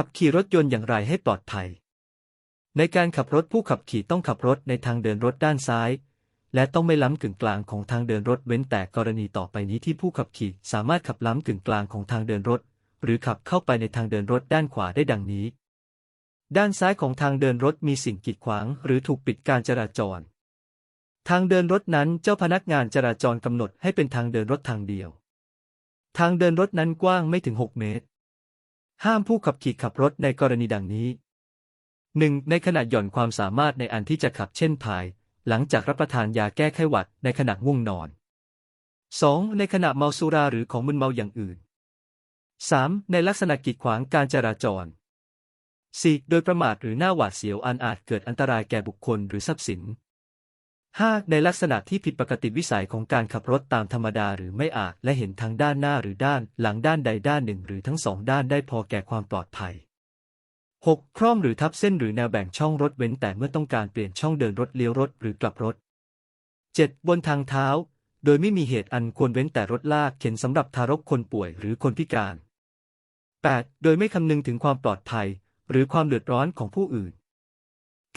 ขับขี่รถยนต์อย่างไรให้ปลอดภัย ในการขับรถผู้ขับขี่ต้องขับรถในทางเดินรถด้านซ้าย และต้องไม่ล้ำกึ่งกลางของทางเดินรถเว้นแต่กรณีต่อไปนี้ที่ผู้ขับขี่สามารถขับล้ำกึ่งกลางของทางเดินรถ หรือขับเข้าไปในทางเดินรถด้านขวาได้ดังนี้ ด้านซ้ายของทางเดินรถมีสิ่งกีดขวาง หรือถูกปิดการจราจร ทางเดินรถนั้นเจ้าพนักงานจราจรกำหนดให้เป็นทางเดินรถทางเดียว ทางเดินรถนั้นกว้างไม่ถึง 6 เมตร ห้ามผู้ขับขี่ขับรถในกรณีดังนี้ 1. ในขณะหย่อนความสามารถในอันที่จะขับเช่นพาย หลังจากรับประทานยาแก้ไข้หวัดในขณะง่วงนอน 2. ในขณะเมาสุราหรือของมึนเมาอย่างอื่น 3. ในลักษณะกีดขวางการจราจร 4. โดยประมาทหรือหน้าหวาดเสียวอันอาจเกิดอันตรายแก่บุคคลหรือทรัพย์สิน 5. ในลักษณะที่ผิดปกติวิสัยของการขับรถตามธรรมดาหรือไม่อาจและเห็นทางด้านหน้าหรือด้านหลังด้านใดด้านหนึ่งหรือทั้งสองด้านได้พอแก่ความปลอดภัย 6. คร่อมหรือทับเส้นหรือแนวแบ่งช่องรถเว้นแต่เมื่อต้องการเปลี่ยนช่องเดินรถเลี้ยวรถหรือกลับรถ 7. บนทางเท้า โดยไม่มีเหตุอันควรเว้นแต่รถลากเข็นสำหรับทารกคนป่วยหรือคนพิการ 8. โดยไม่คำนึงถึงความปลอดภัย หรือความเดือดร้อนของผู้อื่น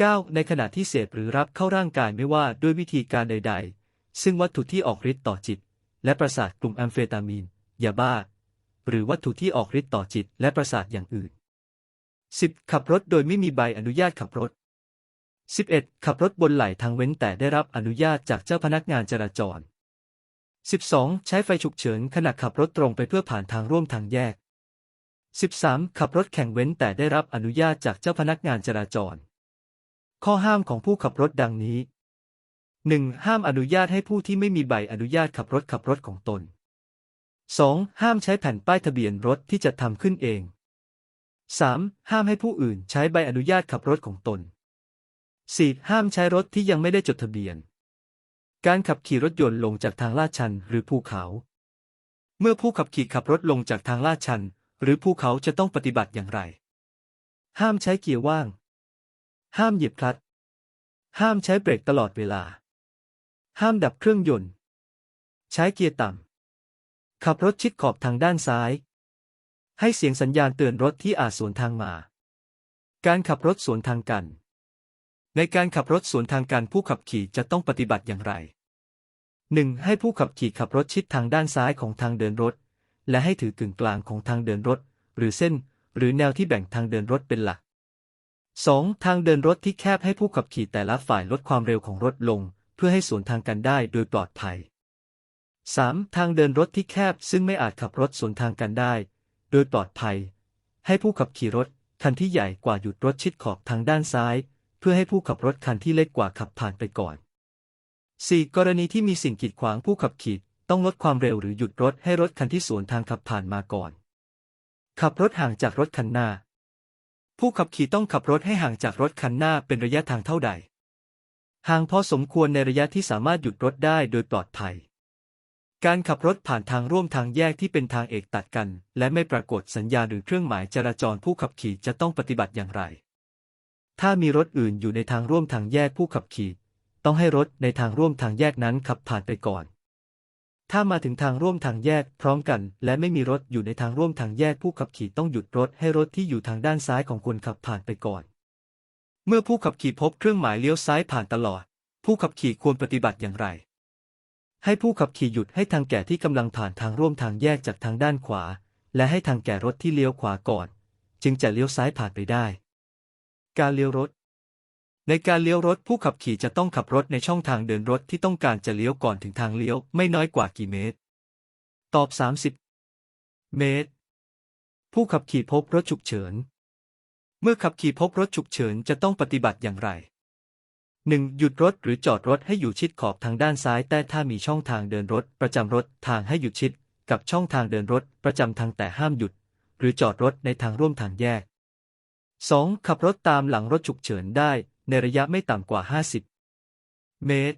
9. ในขณะที่เสพหรือรับเข้าร่างกายไม่ว่าด้วยวิธีการใด ๆ ซึ่งวัตถุที่ออกฤทธิ์ต่อจิต และประสาทกลุ่มแอมเฟตามีนยาบ้า หรือวัตถุที่ออกฤทธิ์ต่อจิตและประสาทอย่างอื่น 10. ขับรถโดยไม่มีใบอนุญาตขับรถ 11. ขับรถบนไหลทางเว้นแต่ได้รับอนุญาตจากเจ้าพนักงานจราจร 12. ใช้ไฟฉุกเฉินขณะขับรถตรงไปเพื่อผ่านทางร่วมทางแยก 13. ขับรถแข่งเว้นแต่ได้รับอนุญาตจากเจ้าพนักงานจราจร ข้อห้ามของผู้ขับรถดังนี้ 1. ห้ามอนุญาตให้ผู้ที่ไม่มีใบอนุญาตขับรถขับรถของตน 2. ห้ามใช้แผ่นป้ายทะเบียนรถที่จะทำขึ้นเอง 3. ห้ามให้ผู้อื่นใช้ใบอนุญาตขับรถของตน 4. ห้ามใช้รถที่ยังไม่ได้จดทะเบียน การขับขี่รถยนต์ลงจากทางลาดชันหรือภูเขา เมื่อผู้ขับขี่ขับรถลงจากทางลาดชัน หรือภูเขาจะต้องปฏิบัติอย่างไร ห้ามใช้เกียร์ว่าง ห้ามเหยียบคลัตช์ ห้ามใช้เบรกตลอดเวลา ห้ามดับเครื่องยนต์ ใช้เกียร์ต่ำ ขับรถชิดขอบทางด้านซ้าย ให้เสียงสัญญาณเตือนรถที่อาจสวนทางมา การขับรถสวนทางกัน ในการขับรถสวนทางกันผู้ขับขี่จะต้องปฏิบัติอย่างไร 1. ให้ผู้ขับขี่ขับรถชิดทางด้านซ้ายของทางเดินรถ และให้ถือกึ่งกลางของทางเดินรถ หรือเส้น หรือแนวที่แบ่งทางเดินรถเป็นหลัก 2. ทางเดินรถที่แคบให้ผู้ขับขี่แต่ละฝ่ายลดความเร็วของรถลง เพื่อให้สวนทางกันได้โดยปลอดภัย 3. ทางเดินรถที่แคบซึ่งไม่อาจขับรถสวนทางกันได้ โดยปลอดภัย ให้ผู้ขับขี่รถคันที่ใหญ่กว่าหยุดรถชิดขอบทางด้านซ้าย เพื่อให้ผู้ขับรถคันที่เล็กกว่าขับผ่านไปก่อน 4. กรณีที่มีสิ่งกีดขวางผู้ขับขี่ต้องลดความเร็วหรือหยุดรถให้รถคันที่สวนทางขับผ่านมาก่อน ขับรถห่างจากรถคันหน้า ผู้ขับขี่ต้องขับรถให้ห่างจากรถคันหน้าเป็นระยะทางเท่าใด ห่างพอสมควรในระยะที่สามารถหยุดรถได้โดยปลอดภัย การขับรถผ่านทางร่วมทางแยกที่เป็นทางเอกตัดกัน และไม่ปรากฏสัญญาณหรือเครื่องหมายจราจรผู้ขับขี่จะต้องปฏิบัติอย่างไร ถ้ามีรถอื่นอยู่ในทางร่วมทางแยกผู้ขับขี่ ต้องให้รถในทางร่วมทางแยกนั้นขับผ่านไปก่อน ถ้ามาถึงทางร่วมทางแยกพร้อมกัน และไม่มีรถอยู่ในทางร่วมทางแยกผู้ขับขี่ต้องหยุดรถให้รถที่อยู่ทางด้านซ้ายของคนขับผ่านไปก่อน เมื่อผู้ขับขี่พบเครื่องหมายเลี้ยวซ้ายผ่านตลอด ผู้ขับขี่ควรปฏิบัติอย่างไร ให้ผู้ขับขี่หยุดให้ทางแก่ที่กำลังผ่านทางร่วมทางแยกจากทางด้านขวา และให้ทางแก่รถที่เลี้ยวขวาก่อน จึงจะเลี้ยวซ้ายผ่านไปได้ การเลี้ยวรถ ในการเลี้ยวรถผู้ขับขี่จะต้องขับรถในช่องทางเดินรถที่ต้องการจะเลี้ยวก่อนถึงทางเลี้ยวไม่น้อยกว่ากี่เมตร ตอบ 30 เมตร ผู้ขับขี่พบรถฉุกเฉิน เมื่อขับขี่พบรถฉุกเฉินจะต้องปฏิบัติอย่างไร 1. หยุดรถหรือจอดรถให้อยู่ชิดขอบทางด้านซ้าย แต่ถ้ามีช่องทางเดินรถประจำรถทางให้หยุดชิด กับช่องทางเดินรถประจำทางแต่ห้ามหยุด หรือจอดรถในทางร่วมทางแยก 2. ขับรถตามหลังรถฉุกเฉินได้ ในระยะไม่ต่ำกว่า 50 เมตร